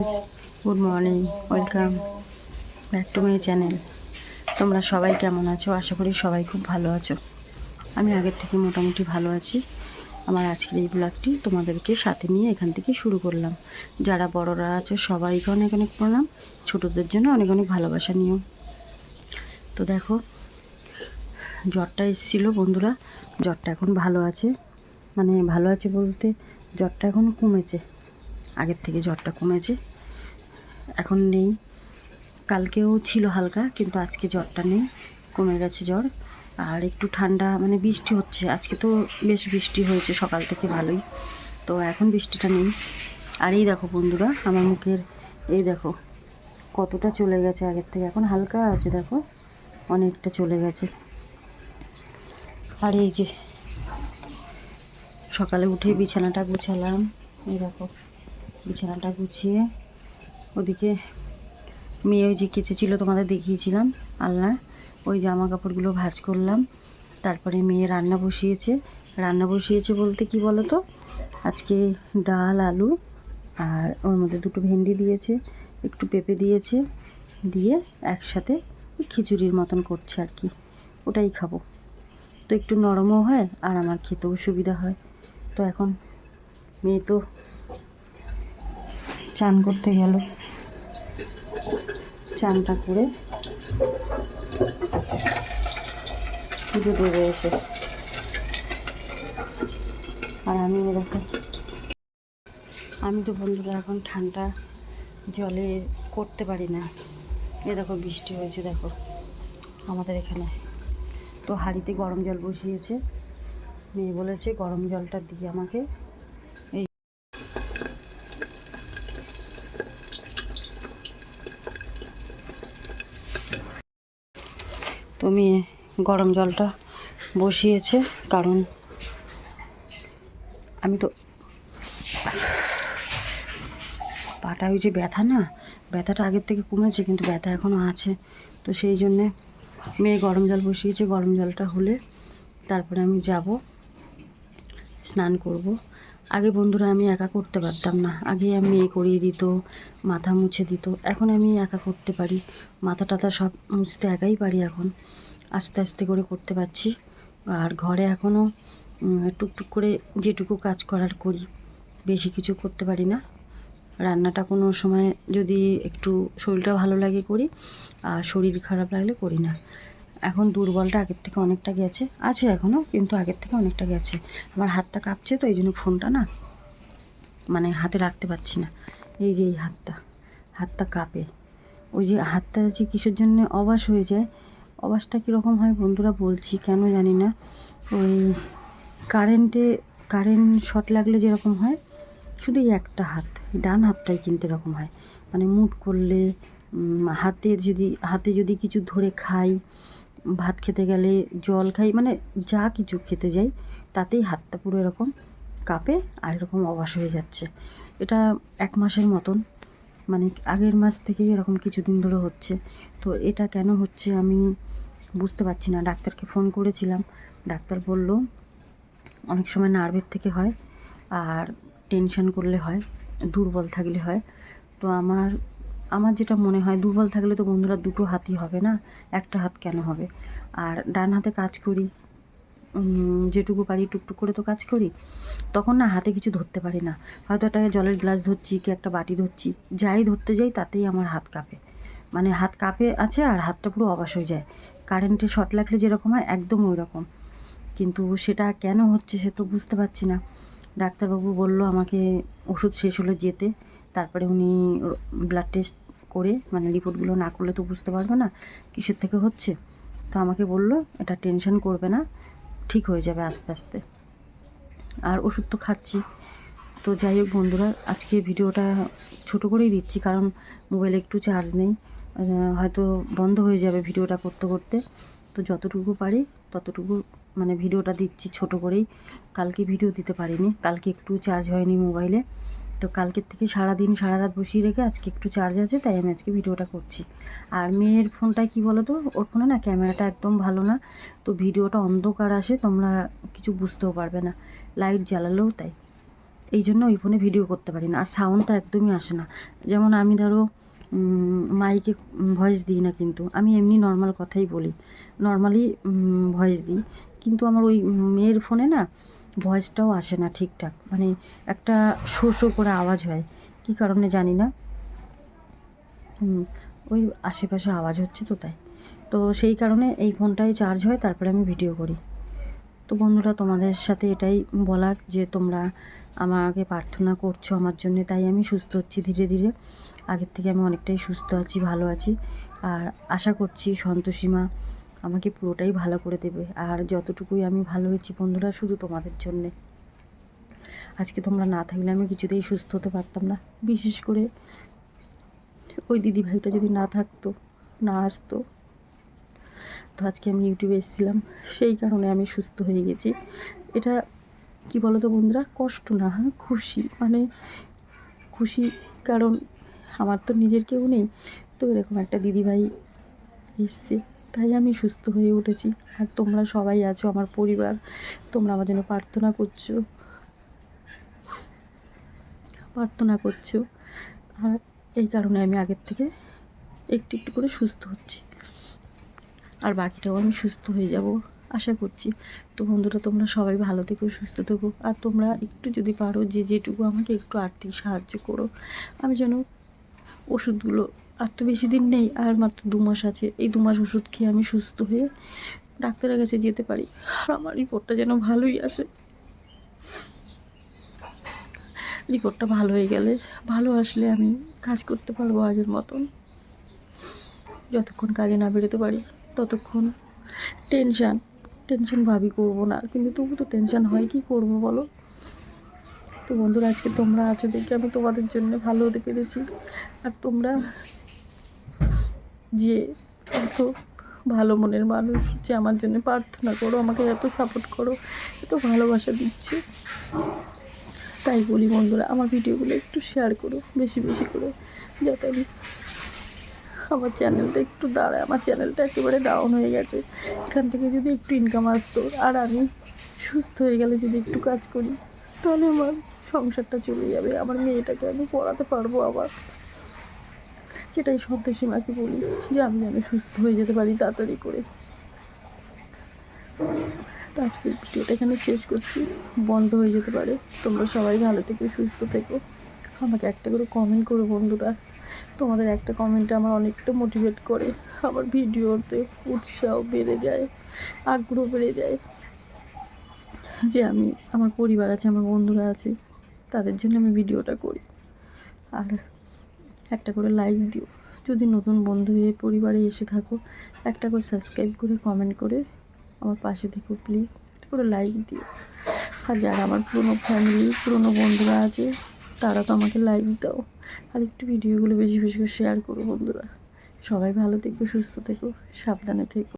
Good morning welcome back to my channel তোমরা সবাই কেমন আছো? আশা করি সবাই খুব ভালো আছো। আমি আগের থেকে মোটামুটি ভালো আছি। আমার আজকের এই ব্লগটি তোমাদেরকে সাথে নিয়ে এখান থেকে শুরু করলাম। যারা বড়রা আছো, সবাইকে অনেক অনেক প্রণাম। ছোটদের জন্য অনেক অনেক ভালোবাসা নিও। তো দেখো, জ্বরটা এসেছিল বন্ধুরা। জ্বরটা এখন ভালো আছে। মানে ভালো আছে বলতে জ্বরটা এখন কমেছে। আগের থেকে জ্বরটা কমেছে। এখন নেই। কালকেও ছিল হালকা, কিন্তু আজকে জ্বরটা নেই, কমে গেছে জ্বর। আর একটু ঠান্ডা মানে বৃষ্টি হচ্ছে। আজকে তো বেশ বৃষ্টি হয়েছে সকাল থেকে ভালোই। তো এখন বৃষ্টিটা নেই। আর এই দেখো বন্ধুরা, আমার মুখের, এই দেখো, কতটা চলে গেছে আগের থেকে। এখন হালকা আছে, দেখো, অনেকটা চলে গেছে। আর এই যে, সকালে উঠে বিছানাটা গুছালাম। এই দেখো, বিছানাটা গুছিয়ে ওদিকে মেয়ে ওই যে কেচেছিল তোমাদের দেখিয়েছিলাম আল্লাহ ওই জামা কাপড়গুলো ভাজ করলাম। তারপরে মেয়ে রান্না বসিয়েছে। রান্না বসিয়েছে বলতে কি বলো তো আজকে ডাল, আলু আর ওর মধ্যে দুটো ভেন্ডি দিয়েছে, একটু পেঁপে দিয়েছে, দিয়ে একসাথে খিচুড়ির মতন করছে আর কি। ওটাই খাব। তো একটু নরমও হয় আর আমার খেতেও সুবিধা হয়। তো এখন মেয়ে তো চান করতে গেল। চানটা করে এসে। আর আমি এরকম আমি তো বন্ধুরা এখন ঠান্ডা জলে করতে পারি না। এ দেখো বৃষ্টি হয়েছে, দেখো আমাদের এখানে। তো হাঁড়িতে গরম জল বসিয়েছে, মেয়ে বলেছে গরম জলটা দিয়ে আমাকে এই তো মেয়ে গরম জলটা বসিয়েছে, কারণ আমি তো পাটা ওই যে ব্যথা না, ব্যথাটা আগের থেকে কমেছে কিন্তু ব্যথা এখনও আছে। তো সেই জন্যে মেয়ে গরম জল বসিয়েছে, গরম জলটা হলে তারপরে আমি যাব, স্নান করব। আগে বন্ধুরা আমি একা করতে পারতাম না। আগে আমি মেয়ে করিয়ে দিত, মাথা মুছে দিত। এখন আমি একা করতে পারি। মাথা টাথা সব মুছতে একাই পারি এখন। আস্তে আস্তে করে করতে পারছি। আর ঘরে এখনও টুকটুক করে যেটুকু কাজ করার করি। বেশি কিছু করতে পারি না। রান্নাটা কোনো সময় যদি একটু শরীরটা ভালো লাগে করি, আর শরীর খারাপ লাগলে করি না। এখন দুর্বলটা আগের থেকে অনেকটা গেছে। আছে এখনও কিন্তু আগের থেকে অনেকটা গেছে। আমার হাতটা কাঁপছে তো এই জন্য ফোনটা না মানে হাতে রাখতে পারছি না। এই যে এই হাতটা হাতটা কাঁপে। ওই যে হাতটা যে কিসের জন্য অবাস হয়ে যায় অবাসটা কীরকম হয় বন্ধুরা বলছি কেন জানি না। ওই কারেন্টে কারেন্ট শর্ট লাগলে যেরকম হয় শুধু একটা হাত ডান হাতটাই কিন্তু এরকম হয়। মানে মুট করলে উম, হাতে যদি হাতে যদি কিছু ধরে খাই ভাত খেতে গেলে জল খাই মানে যা কিছু খেতে যাই, তাতেই হাতটা পুরো এরকম কাঁপে আর এরকম অবাস হয়ে যাচ্ছে। এটা এক মাসের মতন মানে আগের মাস থেকে এরকম কিছুদিন ধরে হচ্ছে। তো এটা কেন হচ্ছে আমি বুঝতে পারছি না। ডাক্তারকে ফোন করেছিলাম, ডাক্তার বলল, অনেক সময় নার্ভের থেকে হয় আর টেনশন করলে হয়, দুর্বল থাকলে হয়। তো আমার আমার যেটা মনে হয়, দুর্বল থাকলে তো বন্ধুরা দুটো হাতই হবে না? একটা হাত কেন হবে? আর ডান হাতে কাজ করি যেটুকু পারি টুকটুক করে তো কাজ করি। তখন না হাতে কিছু ধরতে পারি না। হয়তো একটা জলের গ্লাস ধরছি কি একটা বাটি ধরছি, যাই ধরতে যাই তাতেই আমার হাত কাঁপে। মানে হাত কাঁপে আছে আর হাতটা পুরো অবাস হয়ে যায়। কারেন্টে শর্ট লাগলে যেরকম হয় একদম ওই রকম কিন্তু সেটা কেন হচ্ছে সে তো বুঝতে পারছি না। ডাক্তারবাবু বলল আমাকে ওষুধ শেষ হলে যেতে। তারপরে উনি ব্লাড টেস্ট করে মানে রিপোর্টগুলো না করলে তো বুঝতে পারবে না কিসের থেকে হচ্ছে। তো আমাকে বলল, এটা টেনশন করবে না, ঠিক হয়ে যাবে আস্তে আস্তে। আর ওষুধ তো খাচ্ছি। তো যাই হোক বন্ধুরা, আজকে ভিডিওটা ছোট করেই দিচ্ছি, কারণ মোবাইলে একটু চার্জ নেই। হয়তো বন্ধ হয়ে যাবে ভিডিওটা করতে করতে। তো যতটুকু পারি, ততটুকু মানে ভিডিওটা দিচ্ছি ছোট করেই। কালকে ভিডিও দিতে পারিনি, কালকে একটু চার্জ হয়নি মোবাইলে তো কালকের থেকে সারা দিন সারা রাত বসিয়ে রেখে আজকে একটু চার্জ আছে, তাই আমি আজকে ভিডিওটা করছি। আর মেয়ের ফোনটা কি বলো তো ওর ফোনে না ক্যামেরাটা একদম ভালো না, তো ভিডিওটা অন্ধকার আসে, তোমরা কিছু বুঝতেও পারবে না। লাইট জ্বালালেও তাই। এই জন্য ওই ফোনে ভিডিও করতে পারি না, আর সাউন্ডটা একদমই আসে না। যেমন আমি ধরো মাইকে ভয়েস দিই না কিন্তু, আমি এমনি নর্মাল কথাই বলি। নর্মালি ভয়েস দিই। কিন্তু আমার ওই মেয়ের ফোনে না ভয়েসটাও আসে না ঠিকঠাক। মানে একটা শো শো করে আওয়াজ হয়। কী কারণে জানি না। ওই আশেপাশে আওয়াজ হচ্ছে তো তাই। তো সেই কারণে এই ফোনটাই চার্জ হয়, তারপরে আমি ভিডিও করি। তো বন্ধুরা, তোমাদের সাথে এটাই বলার যে তোমরা আমাকে প্রার্থনা করছ আমার জন্য, তাই আমি সুস্থ হচ্ছি ধীরে ধীরে। আগের থেকে আমি অনেকটাই সুস্থ আছি, ভালো আছি। আর আশা করছি সন্তোষীমা আমাকে পুরোটাই ভালো করে দেবে। আর যতটুকুই আমি ভালো হয়েছি বন্ধুরা, শুধু তোমাদের জন্যে। আজকে তোমরা না থাকলে আমি কিছুতেই সুস্থ হতে পারতাম না। বিশেষ করে ওই দিদি ভাইটা যদি না থাকতো, না আসতো, তো আজকে আমি ইউটিউবে এসেছিলাম, সেই কারণে আমি সুস্থ হয়ে গেছি। এটা কি তো বন্ধুরা? কষ্ট না হ্যাঁ? খুশি। মানে খুশি কারণ আমার তো নিজের কেউ নেই। তো এরকম একটা দিদিভাই এসছে। তাই আমি সুস্থ হয়ে উঠেছি। আর তোমরা সবাই আছো, আমার পরিবার। তোমরা আমার জন্য প্রার্থনা করছ। প্রার্থনা করছ। আর এই কারণে আমি আগের থেকে একটু একটু করে সুস্থ হচ্ছি। আর বাকিটাও আমি সুস্থ হয়ে যাব, আশা করছি। তো বন্ধুরা, তোমরা সবাই ভালো থেকো, সুস্থ থেকো। আর তোমরা একটু যদি পারো, যে যেটুকু আমাকে একটু আর্থিক সাহায্য করো, আমি যেন ওষুধগুলো আর তো বেশি দিন নেই, আর মাত্র দু মাস আছে। এই দু মাস ওষুধ খেয়ে আমি সুস্থ হয়ে ডাক্তারের কাছে যেতে পারি। আর আমার রিপোর্টটা যেন ভালোই আসে। রিপোর্টটা ভালো হয়ে গেলে ভালো আসলে আমি কাজ করতে পারব আগের মতন। যতক্ষণ কাজে না বেরোতে পারি, ততক্ষণ টেনশান, টেনশন ভাবি করব না। কিন্তু তবু তো টেনশান হয়, কি করব বলো? তো বন্ধুরা, আজকে তোমরা আছো দেখে আমি তোমাদের জন্য ভালো হতে পেরেছি আর তোমরা যে এত ভালো মনের মানুষ যে আমার জন্য প্রার্থনা করো, আমাকে এত সাপোর্ট করো, এত ভালোবাসা দিচ্ছে। তাই বলি বন্ধুরা, আমার ভিডিওগুলো একটু শেয়ার করো, বেশি বেশি করে, যাতে আমি আমার চ্যানেলটা একটু দাঁড়ায়, আমার চ্যানেলটা একেবারে ডাউন হয়ে গেছে। এখান থেকে যদি একটু ইনকাম আসতো, আর আমি সুস্থ হয়ে গেলে যদি একটু কাজ করি, তাহলে আমার সংসারটা চলে যাবে, আমার মেয়েটাকে আমি পড়াতে পারব আবার। সেটাই সন্তোষীমাকে বলি যে আমি যেন সুস্থ হয়ে যেতে পারি তাড়াতাড়ি করে। তো আজকের ভিডিওটা এখানে শেষ করছি। বন্ধ হয়ে যেতে পারে। তোমরা সবাই ভালো থেকে, সুস্থ থেকো। আমাকে একটা করে কমেন্ট করো বন্ধুরা। তোমাদের একটা কমেন্টে আমার অনেকটা মোটিভেট করে। আমার ভিডিওতে উৎসাহ বেড়ে যায়, আগ্রহ বেড়ে যায় যে আমি, আমার পরিবার আছে, আমার বন্ধুরা আছে, তাদের জন্য আমি ভিডিওটা করি। আর একটা করে লাইক দিও। যদি নতুন বন্ধু হয়ে পরিবারে এসে থাকো, একটা করে সাবস্ক্রাইব করে কমেন্ট করে আমার পাশে থেকো প্লিজ একটা করে লাইক দিও। আর যারা আমার পুরনো ফ্যামিলি পুরনো বন্ধুরা আছে, তারা তো আমাকে লাইক দাও। আর একটু ভিডিওগুলো বেশি বেশি করে শেয়ার করো বন্ধুরা। সবাই ভালো থেকো, সুস্থ থেকো, সাবধানে থেকো।